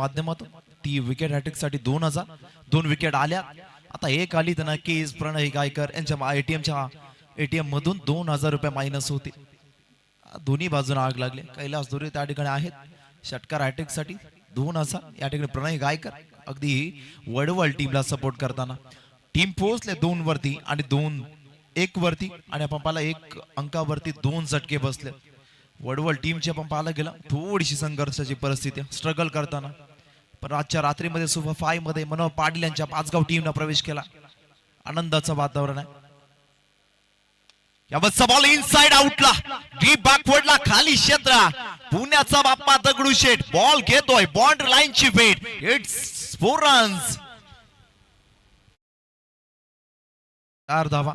माध्यमातून. ती विकेट हॅट्रिकसाठी दोन हजार दोन विकेट आल्या. आता एक आली त्यांना नक्कीच प्रणय गायकर यांच्या एटीएमच्या एटीएम मधून दोन हजार रुपये मायनस होते दोन्ही बाजूने आग लागली. कैलास दोरे त्या ठिकाणी आहेत. षटकार हॅट्रिकसाठी दोन हजार. या ठिकाणी प्रणय गायकर अगदी वडवल टीमला सपोर्ट करताना. टीम पोहोचले दोन वरती आणि दोन एक वरती आणि आपण पाहिला एक अंकावरती दोन झटके बसले. वडवल टीमची आपण पाहायला गेलं. थोडीशी संघर्षाची परिस्थिती स्ट्रगल करताना. पण आजच्या रात्रीमध्ये सुपर फायमध्ये मनोहर पाटील यांच्या पाचगाव टीमनं प्रवेश केला. आनंदाचं वातावरण आहे. यावतचा बॉल इनसाइड आउटला. डीप बॅकवर्डला खाली क्षेत्र. पुण्याचा बाप्पा दगडू शेट बॉल घेतोय. बॉन्ड लाईनची वेट इट्स फोर रन्स. चार धावा.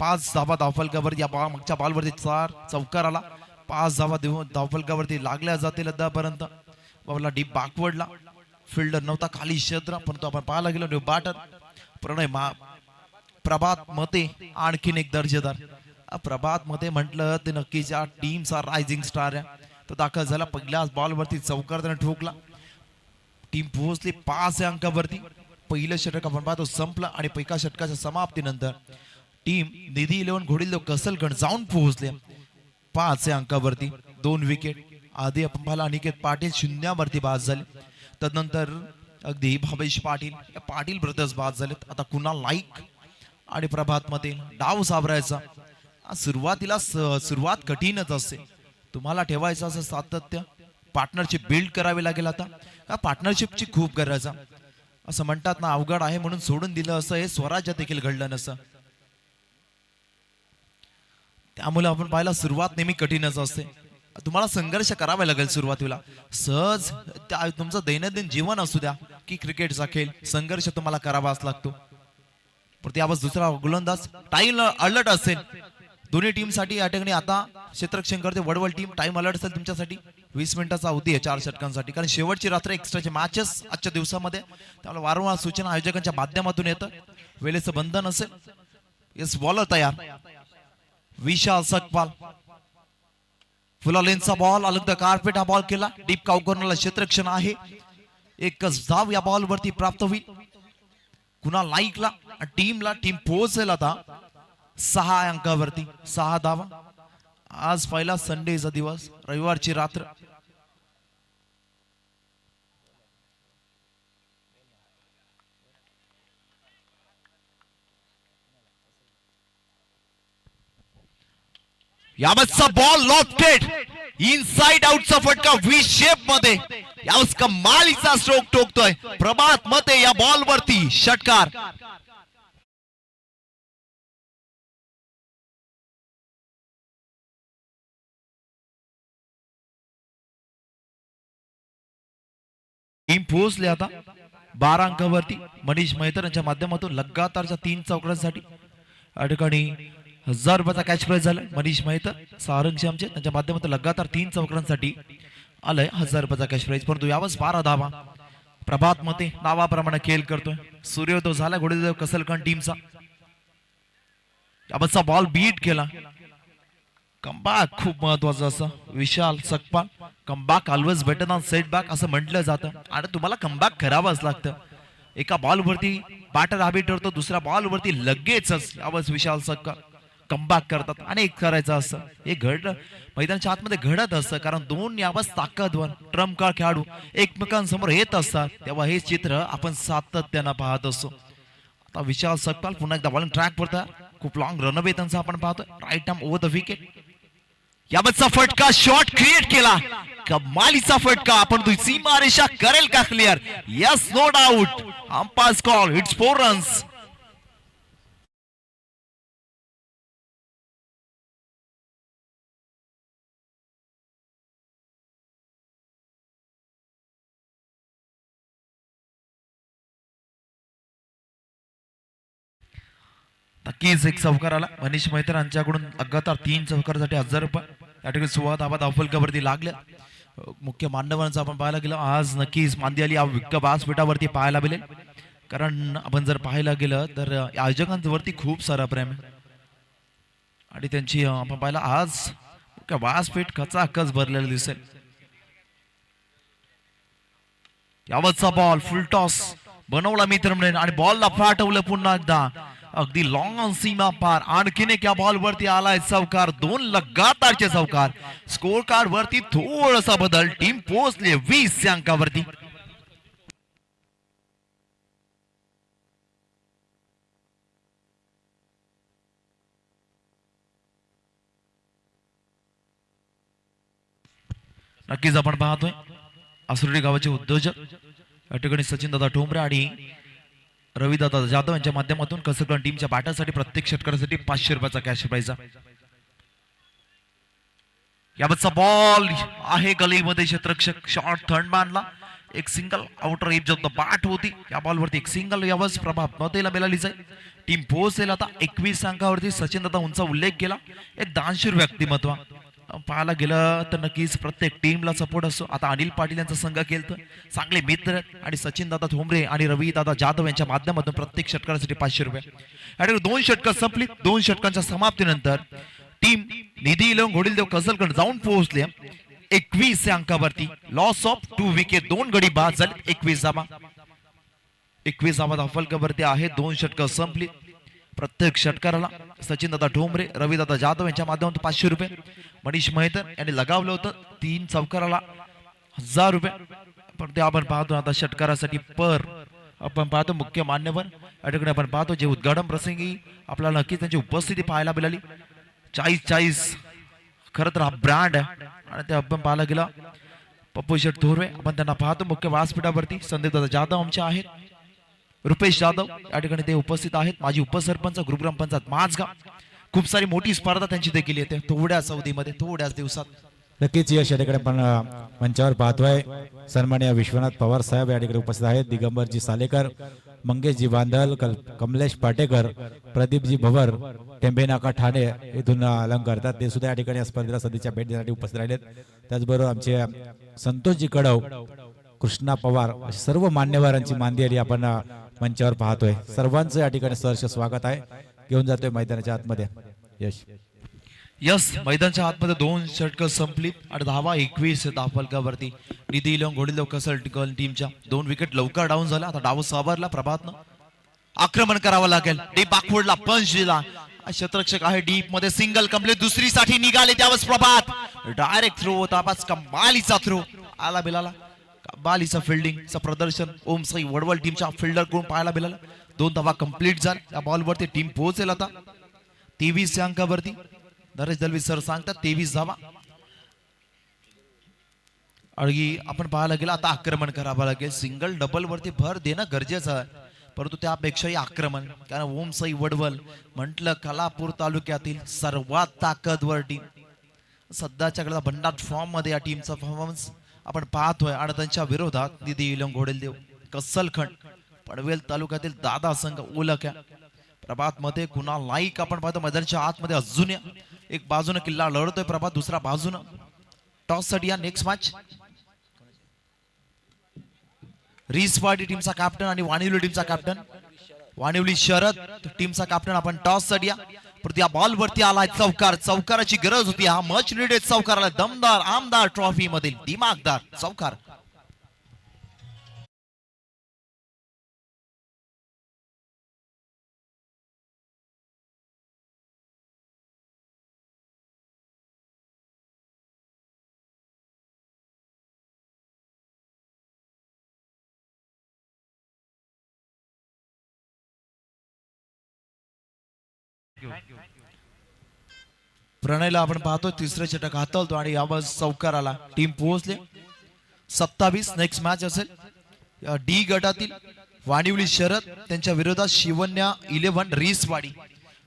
पाच धावा धावफलकावरती या मागच्या बॉलवरती चार चौकार आला. पाच धावा देऊन धावफलकावरती लागल्या जातील अद्यापर्यंत बाबा डीप बाकवडला फिल्डर नव्हता खाली क्षेत्र परंतु आपण पाहायला गेलो न्यू बाटत प्रणय मा प्रभात मते आणखीन एक दर्जेदार. प्रभात मते म्हटलं ते नक्कीच या टीमचा रायझिंग स्टार आहे. तो दाखल झाला पहिल्याच बॉलवरती चौकार त्याने ठोकला. टीम पोहोचली पाच या अंकावरती. पहिलं षटक आपण पाहतो संपलं आणि पैका षटकाच्या समाप्तीनंतर टीम निधी इलेव्हन घोडील कसलगण जाऊन पोहोचले. पाच या अंकावरती दोन विकेट आधी आपण पाहिला अनिकेत पाटील शून्यावरती बाद झाले तदनंतर अगदी भावेश पाटील या पाटील ब्रदर्स बाद झालेत आता कुणाल नाईक आणि प्रभात मध्ये डाव सावरायचा सुरुवातीला सुरुवात कठीणच असते। तुम्हाला ठेवायचं असं सातत्य पार्टनरशिप बिल्ड करावी लागेल आता। का पार्टनरशिपची खूप गरज आहे. असं म्हणतात ना अवघड आहे म्हणून सोडून दिलं असं हे स्वराज्य देखील घडलं नसं त्यामुळे आपण पाहायला सुरुवात नेहमी कठीणच असते। तुम्हाला संघर्ष करावा लागेल सुरुवातीला. सहज त्या तुमचं दैनंदिन जीवन असू द्या की क्रिकेटचा खेळ संघर्ष तुम्हाला करावाच लागतो. पण त्यावर दुसरा गोलंदाज टाइम अलर्ट असेल. दोन्ही टीमसाठी या ठिकाणी आता क्षेत्ररक्षण करते वडवल टीम टाइम अलर्ट असेल तुमच्यासाठी. वीस मिनिटाचा अवधी आहे चार षटकांसाठी. कारण शेवटची रात्र एक्स्ट्राचे मॅचेस आजच्या दिवसामध्ये. त्यामुळे वारंवार सूचना आयोजकांच्या माध्यमातून येतं. वेळेचं बंधन असेल. येस बॉलर तयार. विशाल सकपाल फुलालेनचा बॉल अलग कार्पेट हा बॉल केला. डीप काउकॉर्नरला क्षेत्ररक्षण आहे. एकच धाव या बॉल वरती प्राप्त होईल. कुणा लाईकला टीमला टीम पोहोचेल आता. सहा अंकावरती सहा धावा. आज पहिला संडेचा दिवस. रविवारची रात्र. यावतचा बॉल लॉफ्टेड इनसाइड आउटचा फटका वी शेपमध्ये. यावेळेस कमालीचा स्ट्रोक टोकतोय. प्रभात मते या बॉल वरती. षटकार. टीम पोहोचले आता. बारा अंकावरती. मनीष मेहतर यांच्या माध्यमातून लगातारच्या तीन चौकड्यांसाठी. या ठिकाणी हजार रुपयाचा कॅश प्राईज झाला मनीष माहीत सारंगशी आमचे त्यांच्या माध्यमातून लगातार तीन चौकड्यांसाठी आलंय हजार रुपयाचा कॅश प्राईज परंतु यावंच बारा धावा. प्रभात मते नावाप्रमाणे खेळ करतोय. सूर्योदय झाला घोडेदेव कसलकण टीमचा यावतचा बॉल बीट केला. कमबॅक खूप महत्वाचं असं. Vishal Sakpal comeback always better than setback असं म्हटलं जातं. आणि तुम्हाला कमबॅक करावंच लागतं. एका बॉलवरती बॅटर हॅबिट ठरतो दुसऱ्या बॉलवरती लगेचच. यावंच विशाल सकपा कमबॅक करतात. अनेक करायचं असतं हे घडलं. मैदानाच्या आतमध्ये घडत असतं कारण दोन यावंच ताकदवान ट्रम्प काळ खेळाडू एकमेकांसमोर येत असतात. तेव्हा हे चित्र आपण सातत्यानं पाहत असतो आता विशाल सकपाल पुन्हा एकदा बॉलिंग ट्रॅक वरता खूप लॉंग रनअवे त्यांचा आपण पाहतोय. Right time over the wicket याबतचा फटका शॉट क्रिएट केला. कमालीचा फटका. आपण तू सीमा रेषा करेल का clear yes no doubt umpire's call it's four runs नक्कीच एक चौकार आला मनीष मेहतर यांच्याकडून लगातार तीन चौकारासाठी हजार रुपये त्या ठिकाणी सुवात आबाद अफलकावरती लागल्या मुख्य मांडवांचं आपण पाहायला गेलं. आज नक्कीच मांदी आली. विक्क व्यासपीठावरती पाहायला मिळेल. कारण आपण जर पाहायला गेलं तर आयोजकांवरती खूप सारा प्रेम आहे. आणि त्यांची आपण पाहिलं आज मुख्य व्यासपीठ कचाकच भरलेलं दिसेल. यावतचा बॉल फुल टॉस बनवला म्हणेन. आणि बॉलला फाटवलं पुन्हा एकदा. अगदी लॉंग सीमा पार. आणखीन एक या बॉल वरती आलाय चौकार दोन लगातारचे चौकार स्कोर कार्ड वरती थोडासा बदल. टीम पोहोचले वीस या अंकावरती. नक्कीच आपण पाहतोय. आसुर्डी गावाचे उद्योजक. या ठिकाणी सचिन दादा ठोंबरे आणि रविदादा जाधव यांच्या माध्यमातून कसरकरण टीमच्या बाटासाठी प्रत्येक षटकारासाठी पाचशे रुपयाचा कॅश प्राईज यावतचा बॉल आहे गलीमध्ये क्षेत्रक्षक शॉर्ट थंड मानला. एक सिंगल आउटर एज ऑफ बाट होती या बॉलवरती एक सिंगल यावच प्रभाव न मतेला मिळालीच आहे. टीम पोहोचेल आता एकवीस अंकावरती सचिन दादा उंचा उल्लेख केला. एक दानशीर व्यक्तिमत्व. पाहायला गेलं तर नक्कीच प्रत्येक टीमला सपोर्ट असतो आता अनिल पाटील यांचा संघ केलं चांगले मित्र आणि सचिन दादा थोंबरे आणि रवी दादा जाधव यांच्या माध्यमातून प्रत्येक षटकारासाठी पाचशे रुपये. दोन षटकं संपली. दोन षटकांच्या समाप्तीनंतर टीम निधी इलम घोडीलदेव कसलकडे जाऊन पोहोचले. एकवीस या अंकावरती. लॉस ऑफ टू विकेट दोन गडी बाद झाले. एकवीस जामा. एकवीस धाबा धाफलकावरती आहे. दोन षटकं संपली. प्रत्येक षटकाराला सचिन दादा ठोंबरे रविदादा जाधव यांच्या माध्यमातून पाचशे रुपये मनीष मेहतर यांनी लगावलं होतं. तीन चौकाराला हजार रुपये. पण ते आपण पाहतो आता षटकारासाठी पर. आपण पाहतो मुख्य मान्यवर. या ठिकाणी आपण पाहतो जे उद्घाटन प्रसंगी आपल्याला नक्कीच त्यांची उपस्थिती पाहायला मिळाली. चाळीस चाळीस. खरं तर हा ब्रँड आहे. आणि ते आपण पाहायला गेला. पप्पू शेठ थोरवे. आपण त्यांना पाहतो मुख्य व्यासपीठावरती. संदीप दादा जाधव आमचे आहेत. रुपेश जाधव या ठिकाणी ते उपस्थित आहेत. माजी उपसरपंच गुरुग्रामपंचायत माझगाव खूप सारी मोठी स्पर्धा त्यांची देखील येते. थोड्याच अवधीमध्ये थोड्याच दिवसात. नक्कीच यश या ठिकाणी आपण मंचावर पाहतोय. सन्मान्य विश्वनाथ पवार साहेब या ठिकाणी उपस्थित आहेत. दिगंबरजी सालेकर मंगेशजी बांधल कल कमलेश पाटेकर प्रदीपजी भवर टेंबेनाका ठाणे इथून अलंग करतात ते सुद्धा या ठिकाणी या स्पर्धेला सध्याच्या भेट देण्यासाठी उपस्थित राहिलेत. त्याचबरोबर आमचे संतोषजी कडव कृष्णा पवार सर्व मान्यवरांची मांदियारी आपण मंचावर पाहतोय. सर्वांचं या ठिकाणी सहर्ष स्वागत आहे. घेऊन जातोय मैदानाच्या आतमध्ये. यश. यस मैदानच्या आतमध्ये दोन षटक संपली आणि दहावा एकवीस दाफलकावरती निधी इलंग घोडी कसल टिकल टीमच्या दोन विकेट लवकर डाऊन झाल्या. आता डाव सावरला प्रभातनं. आक्रमण करावं लागेल. डीप बाकफोडला पंच दिला. शतरक्षक आहे डीपमध्ये सिंगल कंप्लीट दुसरीसाठी निघाले त्यावेळेस प्रभात. डायरेक्ट थ्रो होता. कमालीचा थ्रो आला बिलाला. बालीचं फिल्डिंगचं प्रदर्शन ओम साई वडवल टीमच्या फिल्डरकडून पाहायला मिळालं. दोन धावा कंप्लीट झाला. त्या बॉलवरती टीम पोहोचेल आता. तेवीस या अंकावरती. नरेश दलवी सर सांगतात तेवीस धावा. अळगी आपण पाहायला गेलं आता आक्रमण करावं लागेल. सिंगल डबल वरती भर देणं गरजेचं आहे. परंतु त्यापेक्षाही आक्रमण. कारण ओम साई वडवल म्हटलं कलापूर तालुक्यातील सर्वात ताकदवर टीम सध्याच्या काळात भंडार फॉर्ममध्ये या टीमचा परफॉर्मन्स आपण पाहतोय आणि विरोधात निधी इलम घोडेलदेव कस्सलखंड पडवेल तालुक्यातील दादा संघ ओळख्या प्रभात मध्ये कुणाल नाईक आपण पाहतो मैदानच्या आतमध्ये अजून या. एक बाजूने किल्ला लढतोय प्रभात दुसरा बाजूनं. टॉससाठी या नेक्स्ट मॅच रिसवाडी टीमचा कॅप्टन आणि वाणिवली टीमचा कॅप्टन वाणिवली शरद टीमचा कॅप्टन आपण टॉससाठी या. परंतु त्या बॉल वरती आलाय चौकार चौकाराची गरज होती. हा मच निडेड चौकाराला दमदार आमदार ट्रॉफी मधील दिमागदार चौकार. प्रणयला आपण पाहतो तिसरे षटक हाताळतो आणि यावर चौकार आला टीम पोहोचले. सत्तावीस नेक्स्ट मॅच असेल. डी गटातील वाणिवली शरद त्यांच्या विरोधात शिवन्या इलेव्हन रिसवाडी.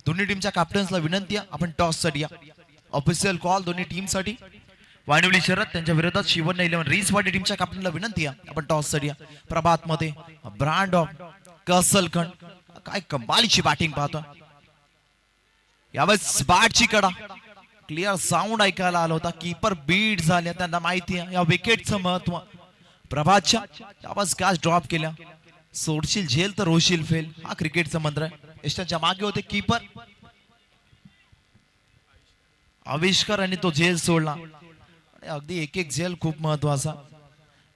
दोन्ही टीमच्या कॅप्टन्सला विनंती आहे आपण टॉससाठी या. ऑफिशियल कॉल दोन्ही टीमसाठी वाणिवली शरद त्यांच्या विरोधात शिवन्या इलेव्हन रिसवाडी टीमच्या कॅप्टनला विनंती आहे आपण टॉससाठी या. प्रभात मध्ये ब्रँड ऑफ कसलखंड. काय कमालीची बॅटिंग पाहतो यावेळेस बॅटची कडा क्लिअर साऊंड ऐकायला आला होता. कीपर बीट झाल्या त्यांना माहिती आहे. या विकेटचं महत्त्व. प्रभातच्या यावेळेस कॅच ड्रॉप केल्या. सोडशील झेल तर होशील फेल. हा क्रिकेटचा मंत्र आहे. यशाच्या मागे होते कीपर आविष्कार आणि तो झेल सोडला. अगदी एक एक झेल खूप महत्त्वाचा.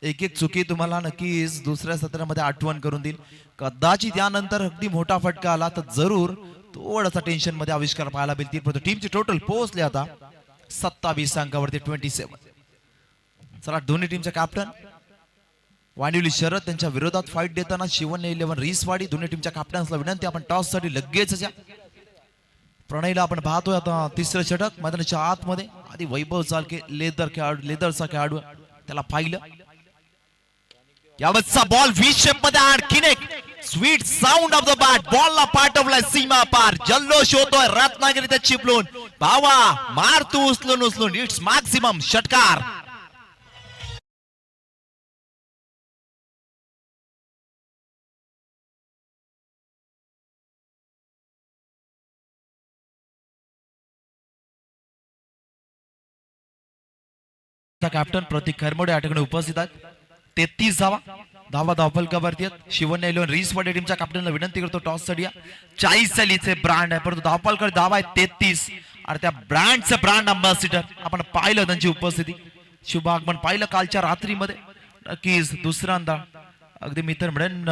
एक एक चुकी तुम्हाला नक्कीच दुसऱ्या सत्रामध्ये आठवण करून देईल. कदाचित यानंतर अगदी मोठा फटका आला तर जरूर थोडासा टेन्शनमध्ये आविष्कार पाहायला मिळतील. परंतु टीमची टोटल पोहोचले आता. सत्तावीस अंकावरती ट्वेंटी सेवन चला दोन्ही टीमचे कॅप्टन वाणिवली शरद त्यांच्या विरोधात फाईट देताना शिवन इलेव्हन रिसवाडी दोन्ही टीमच्या कॅप्टन्सला विनंती आपण टॉससाठी लगेच या प्रणयला आपण पाहतोय आता तिसरं षटक मैदानाच्या आतमध्ये. आधी वैभव चालके लेदर खेळाडू लेदरचा खेळाडू त्याला पाहिलं. यावतचा बॉल वीस शेपमध्ये आणखीन एक. Sweet sound of the bat बॉलला पाठवलाय सीमा पार जल्लोष होतोय रत्नागिरी ते चिपलून भावा मार तू उचलून उचलून इट्स मॅक्सिमम षटकार कॅप्टन प्रतीक खरमोडे आठकडे उपस्थित आहेत. तेहतीस धावा. धावा धावफलकावरती आहेत. शिवन्या इलेव्हन रीसमध्ये टीमच्या कॅप्टनला विनंती करतो टॉससाठी. चाळीस चालीचे ब्रँड आहे. परंतु धावफलकर धावा आहे तेहतीस. आणि त्या ब्रँडचं ब्रँड अंबॅसिडर आपण पाहिलं त्यांची उपस्थिती. शुभ आगमन पाहिलं कालच्या रात्रीमध्ये. नक्कीच दुसऱ्यांदा अगदी मित्र म्हणेन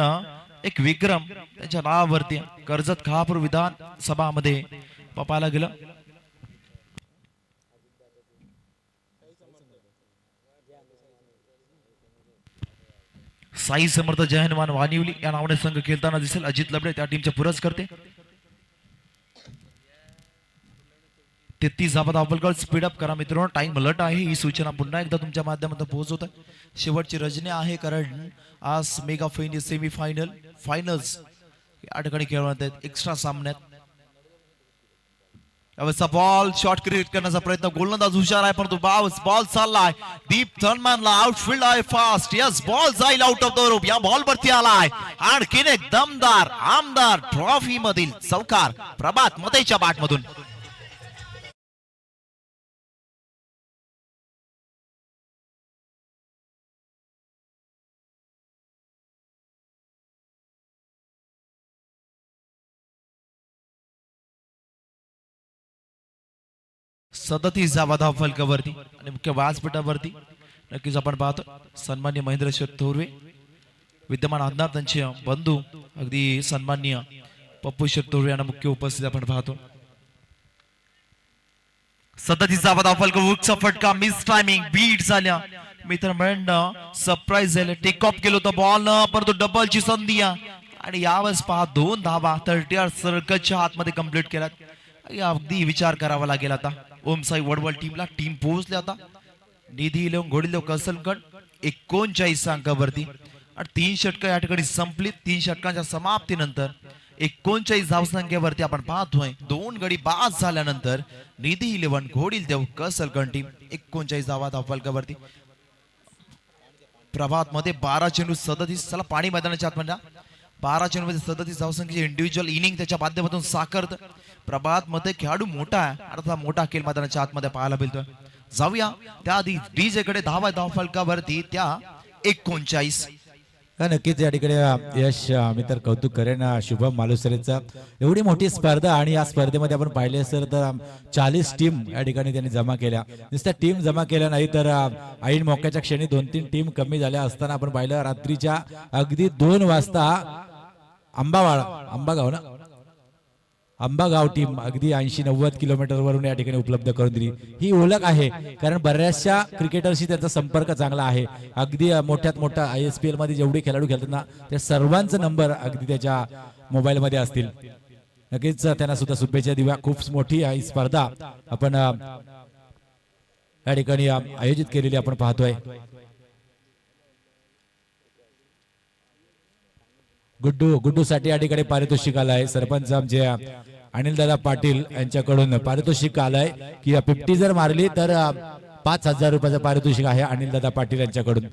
एक विक्रम त्यांच्या नावावरती आहे. कर्जत खापूर विधानसभामध्ये पाहायला गेलं. साई समर्थ जयहनुमान वानिवली या नावाने संघ खेळताना दिसेल. अजित लबडे त्या टीमच्या पुरस करते. तेहतीस धाबा धावपलकर स्पीड अप करा मित्रांनो. टाइम अलर्ट आहे. ही सूचना पुन्हा एकदा तुमच्या माध्यमातून पोहोचवत आहे शेवटची रचना आहे कारण आज मेगा फेनी सेमी फायनल फायनल्स या ठिकाणी खेळवण्यात आहेत एक्स्ट्रा सामन्यात यावेळेचा बॉल शॉर्ट क्रिएट करण्याचा प्रयत्न. गोलंदाज हुशार आहे परंतु बावस बॉल चाललाय. दीप थर्नमॅनला आउटफील्ड आहे फास्ट यस बॉल जाईल आउट ऑफ द रूप या बॉल वरती आलाय. आणखीन एक दमदार आमदार ट्रॉफी मधील चौकार प्रभात मतेच्या बाट सदतीस जावा धाव फलकावरती आणि मुख्य व्यासपीठावरती. नक्कीच आपण पाहतो सन्मान्य महेंद्रश्वर थोरवे विद्यमान आमदार त्यांचे बंधू अगदी सन्मान्य पप्पूश्वर थोरवे यांना मुख्य उपस्थित आपण पाहतो. सदतीस जावा धाव फलक उच्च फटका मिस टायमिंग बीट झाल्या. मित्र म्हणणं सरप्राईज झालं. टेक ऑफ केलं होतं बॉल परंतु डबलची संधी आणि यावेळेस पहा दोन धावा थर्टी आर सर्कलच्या आतमध्ये कंप्लीट केल्यात. अगदी विचार करावा लागेल आता. ओम साई वडवल टीमला टीम पोहोचल्या आता. निधी इलेवन घोडीलेव कसलगड एकोणचाळीस अंकावरती आणि तीन षटकं या ठिकाणी संपली. तीन षटकांच्या समाप्तीनंतर एकोणचाळीस धावसंख्येवरती आपण पाहतोय. दोन गडी बाद झाल्यानंतर निधी इलेव्हन घोडील देव कसलगण टीम एकोणचाळीस धावा धावपालकावरती प्रभात मध्ये बारा चेंडू सदतीस. चला पाणी मैदानाच्या आत म्हणजे बारा चेंडूमध्ये सदतीस धावसंख्येचे इंडिव्हिज्युअल इनिंग त्याच्या माध्यमातून साकारत प्रभात मध्ये खेळाडू मोठा आहे. अर्थात मोठा खेळ मैदानाच्या आतमध्ये पाहायला मिळतोय. जाऊया. त्याआधी डीजे कडे धावा धाव फलकावरती त्या एकोणचाळीस. नक्कीच या ठिकाणी यश मी तर कौतुक करेन शुभम मालुसरेंचा. एवढी मोठी स्पर्धा आणि या स्पर्धेमध्ये आपण पाहिले सर तर चाळीस टीम या ठिकाणी त्यांनी जमा केल्या. नुसत्या टीम जमा केल्या नाही तर ऐन मोक्याच्या क्षणी दोन तीन टीम कमी झाल्या असताना आपण पाहिलं रात्रीच्या अगदी दोन वाजता आंबावाडा आंबागाव ना? आंबागाव टीम अगदी ऐंशी नव्वद किलोमीटर वरून या ठिकाणी उपलब्ध करून दिली. ही ओळख आहे कारण बऱ्याचशा क्रिकेटरशी त्यांचा संपर्क चांगला आहे. अगदी मोठ्यात मोठा आय एस पी एलमध्ये जेवढे खेळाडू खेळतात ना त्या सर्वांचे नंबर अगदी त्याच्या मोबाईल मध्ये असतील. नक्कीच त्यांना सुद्धा शुभेच्छा देऊया. खूप मोठी ही स्पर्धा आपण या ठिकाणी आयोजित केलेली आपण पाहतोय. गुड्डू गुड्डू साठी या ठिकाणी पारितोषिक आलाय. सरपंच आमचे अनिल दादा पाटील यांच्याकडून पारितोषिक आलाय की फिफ्टी जर मारली तर पाच हजार रुपयाचं पारितोषिक आहे अनिल दादा पाटील यांच्याकडून.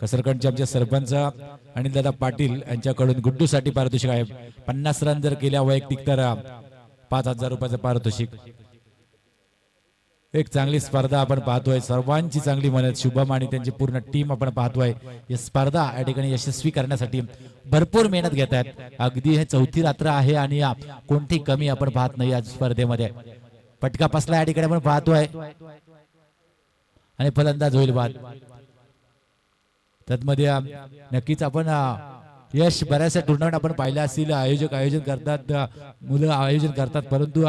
कसरकंडचे आमचे सरपंच अनिल दादा पाटील यांच्याकडून गुड्डूसाठी पारितोषिक आहे. पन्नास रन जर केल्या वैयक्तिक तर पाच हजार रुपयाचं पारितोषिक. एक चांगली स्पर्धा आपण पाहतोय. सर्वांची चांगली मदत शुभम आणि त्यांची पूर्ण टीम आपण पाहतोय. या स्पर्धा या ठिकाणी यशस्वी करण्यासाठी भरपूर मेहनत घेत आहेत. अगदी हे चौथी रात्र आहे आणि कोणती कमी आपण पाहत नाही या स्पर्धेमध्ये. पटका पसला या ठिकाणी आपण पाहतोय. आणि फलंदाज होईल बाद. त्यातमध्ये मध्ये नक्कीच आपण यश बऱ्याचशा टुर्नामेंट आपण पाहिल्या असतील आयोजक आयोजन करतात मुलं आयोजन करतात परंतु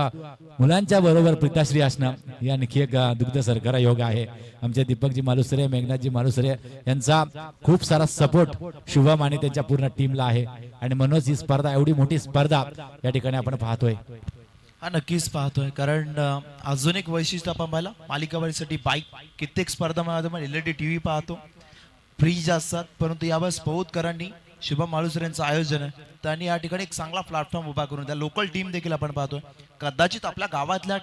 मुलांच्या बरोबर प्रीताश्री असणं ही आणखी एक दुग्ध सरकार योग आहे. आमचे दीपकजी मालुसरे मेघनाथजी मालुसरे यांचा खूप सारा सपोर्ट शुभम आणि त्यांच्या पूर्ण टीमला आहे. आणि म्हणूनच ही स्पर्धा एवढी मोठी स्पर्धा या ठिकाणी आपण पाहतोय. हा नक्कीच पाहतोय. कारण अजून एक वैशिष्ट्य आपण पाहिला. मालिकावाडीसाठी बाईक कित्येक स्पर्धामध्ये एलईडी टीव्ही पाहतो. फ्रीज असतात परंतु यावेळेस पौतकरांनी शुभम माळुसर यांचं आयोजन आहे. त्यांनी या ठिकाणी एक चांगला प्लॅटफॉर्म उभा करून त्या लोकल टीम देखील आपण पाहतोय. कदाचित आपल्या गावातल्या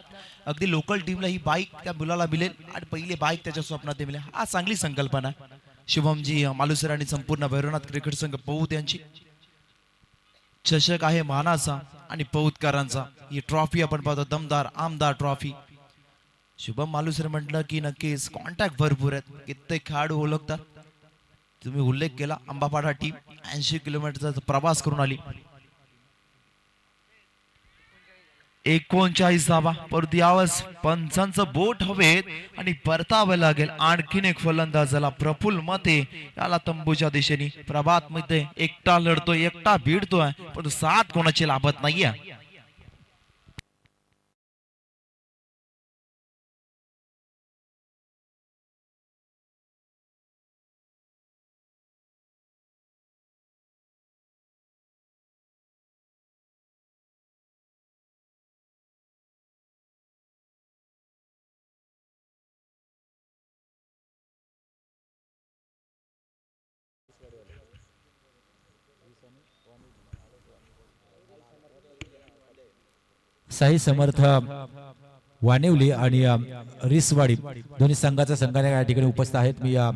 अगदी लोकल टीमला ही बाईक त्या मुलाला मिळेल आणि पहिली बाईक त्याच्या स्वप्नात ते मिळेल. हा चांगली संकल्पना आहे. शुभमजी मालुसर आणि संपूर्ण भैरवनाथ क्रिकेट संघ पौत यांची. चषक आहे मानाचा आणि पौतकरांचा ही ट्रॉफी आपण पाहतो दमदार आमदार ट्रॉफी शुभम मालुसर म्हटलं की नक्कीच कॉन्टॅक्ट भरपूर आहेत. कित्येक खेळाडू ओळखतात. तुम्ही उल्लेख केला आंबापाडा टीम ऐंशी किलोमीटरचा प्रवास करून आली. एकोणचाळीस धावा परंतु यावेळेस पंचांचं बोट हवेत आणि परतावं लागेल. आणखीन एक फलंदाजाला प्रफुल्ल मते याला तंबूच्या दिशेने. प्रभात मध्ये एकटा लढतोय एकटा भिडतोय परंतु सात कोणाची लाभत नाहीये. साई समर्थ वानिवली आणि रिसवाडी दोन्ही संघाच्या संघाने या ठिकाणी उपस्थित आहेत. मी अ,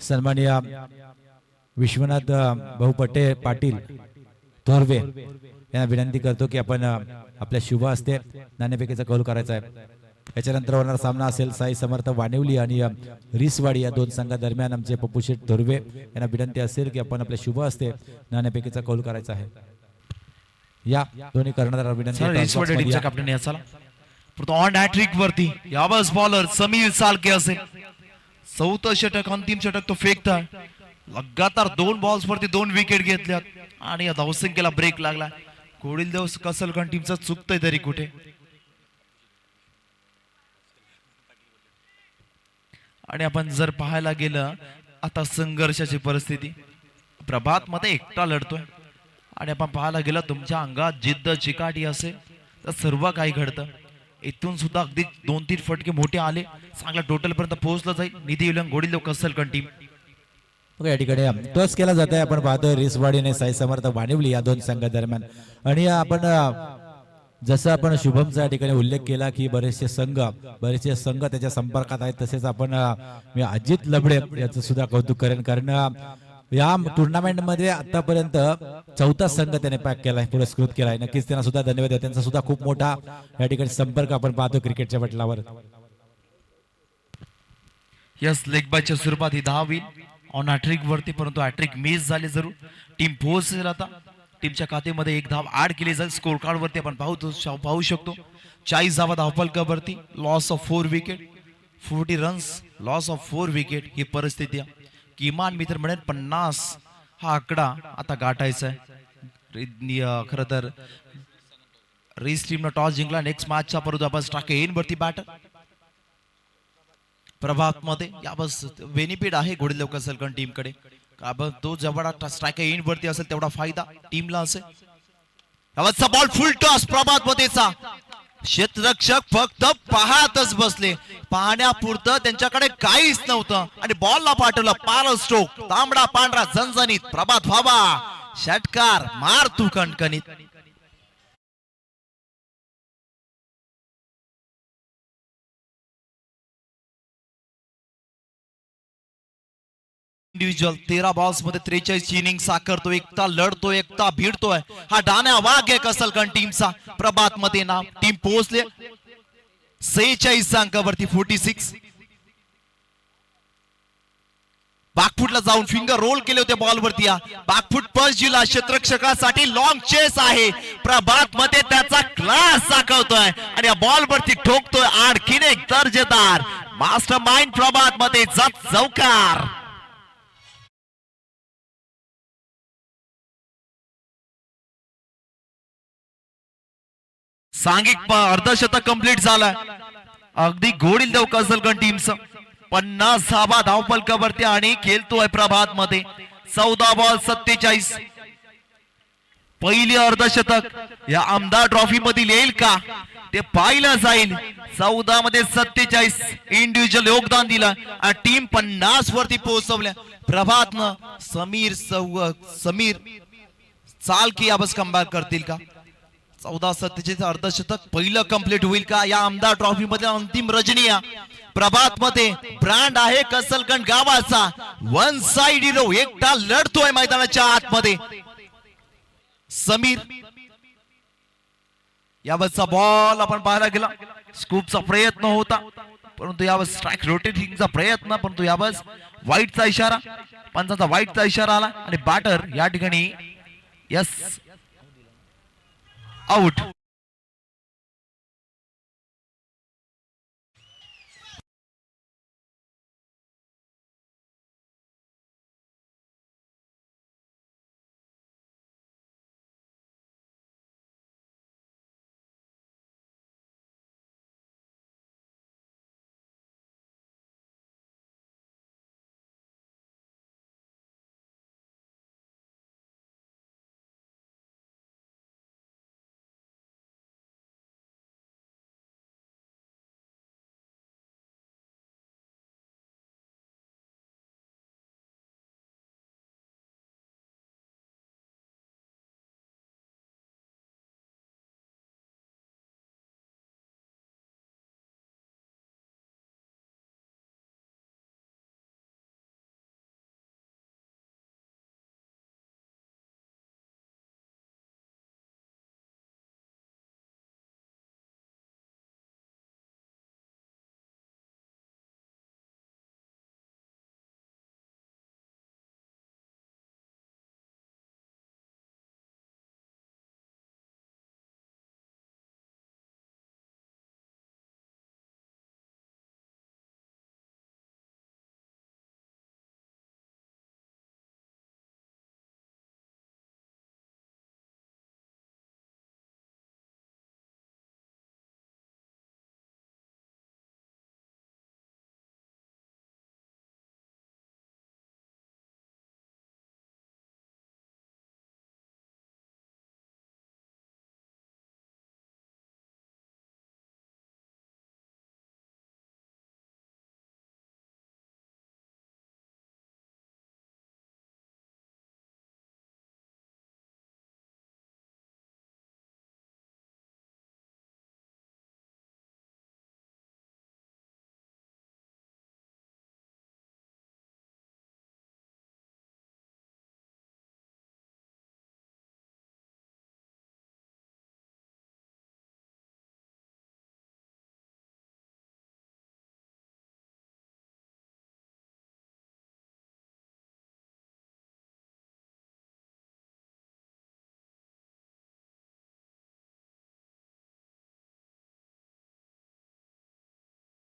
सन्माननीय विश्वनाथ भाऊ पटे पाटील थोरवे यांना विनंती करतो की आपण आपल्या शुभ असते नाणेफेकीचा कौल करायचा आहे. याच्यानंतर होणारा सामना असेल साई समर्थ वानिवली आणि रिसवाडी या दोन संघादरम्यान आमचे पप्पू शेठ थोरवे यांना विनंती असेल की आपण आपल्या शुभ असते नाणेफेकीचा कौल करायचा आहे. या दोन्ही टीमचा या. कॅप्टन या चला. परंतु ऑन हॅट्रिक वरती यावस बॉलर समीर सालके असेल. चौथं षटक अंतिम षटक तो फेकता. लगातार दोन बॉल्स वरती दोन विकेट घेतल्यात. आणि या धावसंख्येला ब्रेक लागला. कोडील देव कसलकण टीमचं चुकतंय तरी कुठे? आणि आपण जर पाहायला गेलं आता संघर्षाची परिस्थिती. प्रभात मध्ये एकटा लढतोय. आणि आपण पाहायला गेलं तुमच्या अंगात जिद्द चिकाटी असेल तर सर्व काही घडतं. इथून सुद्धा अगदी दोन तीन फटके मोठे आले चांगल्या टोटल पर्यंत पोहोचलं जाईल. निधी उलंग गोडील लोक असेल कंटी या ठिकाणी टॉस केला जात आहे आपण पाहतोय रिसवाडी आणि साई समर्थ वाणिवली या दोन संघादरम्यान आणि आपण जसं आपण शुभमचा या ठिकाणी उल्लेख केला की बरेचसे संघ बरेचसे संघ त्याच्या संपर्कात आहेत. तसेच आपण मी अजित लबडे याचं सुद्धा कौतुक करेन. कारण या टुर्नामेंटमध्ये आतापर्यंत चौथा संघ त्याने पॅक केलाय पुरस्कृत केलाय. नक्कीच त्यांना सुद्धा धन्यवाद द्या. त्यांचा सुद्धा खूप मोठा या ठिकाणी संपर्क आपण पाहतो क्रिकेटच्या पटलावर यस लेगबायच्या स्वरूपात ही दहा विन ऑन हॅट्रिक वरती परंतु हॅट्रिक मिस झाली जरूर. टीम फोर्स आता टीमच्या खात्यामध्ये एक धाव ऍड केली जाईल. स्कोर कार्ड वरती आपण पाहतो पाहू शकतो. चाळीस धावा धावफलकावरती loss of four wicket forty runs loss of four wicket ही परिस्थिती आहे. किमान मी तर म्हणेन पन्नास हा आकडा आता गाठायचा आहे. खर तर रेस टीमनं टॉस जिंकला नेक्स्ट मॅचचा परत आपण टाके. येईन वरती बॅट प्रभात मध्ये याबस बेनिफिट आहे घोडी लवकर सलकन टीमकडे तो जेवढा स्ट्रायक इन वरती असेल तेवढा फायदा टीमला असेल. बॉल फुल टॉस प्रभात मध्येचा क्षेत्ररक्षक फक्त पाहतच बसले. पाहण्यापुरतं त्यांच्याकडे काहीच नव्हतं. आणि बॉलला पाठवलं पार स्ट्रोक तांबडा पांढरा झणझणीत. प्रभात व्हावा. षटकार मार तू कणकणीत. इंडिव्हिज्युअल तेरा बॉल्समध्ये त्रेचाळीस इनिंग साकारतो एकटा लढतो एकटा भिडतोय. हा डाण्या वाघ आहे कसलकण टीमचा प्रभात मध्ये नाव टीम पोहोचले. सेहेचाळीस अंकावरती फोर्टी सिक्स बागफुटला जाऊन फिंगर रोल केले होते बॉल वरती या. बागफुट पंच जिल्हा क्षेत्रक्षकासाठी लॉंग चेस आहे. प्रभात मध्ये त्याचा क्लास दाखवतोय आणि या बॉल वरती ठोकतोय आणखीन एक दर्जेदार. मास्टर माइंड प्रभात मध्ये जात चौकार. सांघिक अर्धशतक कंप्लीट झालं अगदी घोडील देव कसलगण टीमचं पन्नास धाबा धावपलकावरती आणि खेळतोय प्रभात मध्ये चौदा बॉल सत्तेचाळीस. पहिली अर्धशतक या आमदार ट्रॉफी मधील येईल का? ते पाहिलं जाईल. चौदा मध्ये सत्तेचाळीस. इंडिव्हिज्युअल योगदान दिलं. आणि टीम पन्नास वरती पोहोचवल्या प्रभातनं समीर सौ समीर चाल की याबस कंबॅक करतील का? चौदा सत्तेचाळीस अर्धशतक पहिलं कंप्लीट होईल का? या आमदार ट्रॉफी मध्ये अंतिम रजनीया. प्रभात मध्ये ब्रँड आहे कसलगंड गावाचा. वन साइड हिरो एकटा लढतोय मैदानाच्या आतमध्ये. समीर. यावरचा बॉल आपण पाहायला गेला. स्कूपचा प्रयत्न होता. परंतु यावर स्ट्राईक रोटेटिंगचा प्रयत्न परंतु यावर वाईटचा इशारा. पंचाचा वाईटचा इशारा आला. आणि बॅटर या ठिकाणी यस आउट